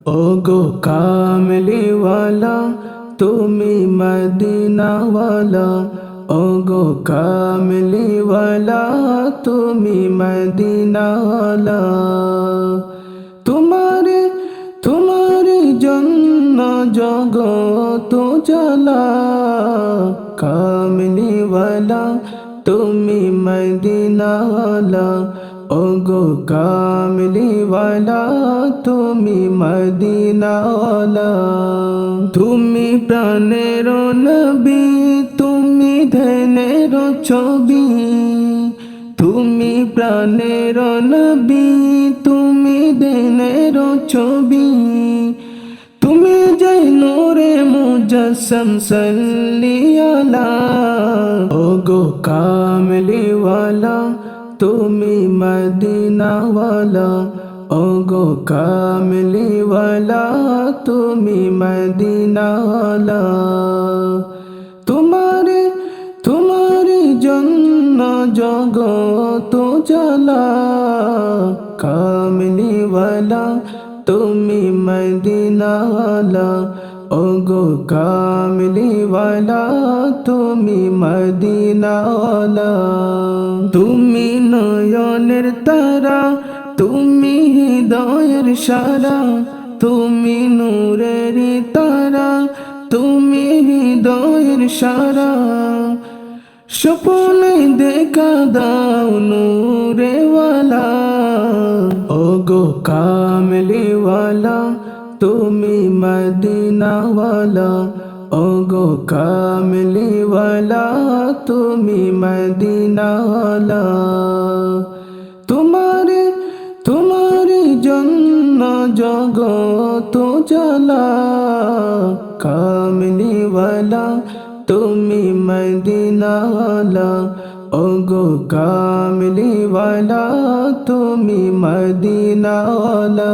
ও গো কামলিওয়ালা তুমি মদিনাওয়ালা ও গো কামলিওয়ালা তুমি মদিনাওয়ালা তোমারে তোমারি জন্য জগত জ্বালা কামলিওয়ালা তুমি মদিনাওয়ালা ও গো কামলিওয়ালা, তুমি মদিনাওয়ালা। তুমি প্রাণের নবী, তুমি ধনের ছবি। তুমি প্রাণের নবী, তুমি দেনের ছবি। তুমি যাই নূরে মুজসম সল্লিয়ালা ও গো কামলিওয়ালা তুমি মদিনাওয়ালা ও গো কামলিওয়ালা তুমি মদিনাওয়ালা তোমারে তোমারি জন্য জগত জ্বালা কামলিওয়ালা তুমি মদিনাওয়ালা ও গো কামলিওয়ালা তুমি মদিনাওয়ালা তুমি নয়নের তারা, তুমি হৃদয়ের সারা, তুমি নূরের তারা, তুমি হৃদয়ের সারা। স্বপনে দেখা দাও নূরেওয়ালা ও গো কামলিওয়ালা, তুমি মদিনাওয়ালা। ও গো কামলিওয়ালা, তুমি মদিনাওয়ালা। তোমারে, তোমারি জন্য জগত জ্বালা কামলিওয়ালা, তুমি মদিনাওয়ালা। ও গো কামলিওয়ালা, তুমি মদিনাওয়ালা।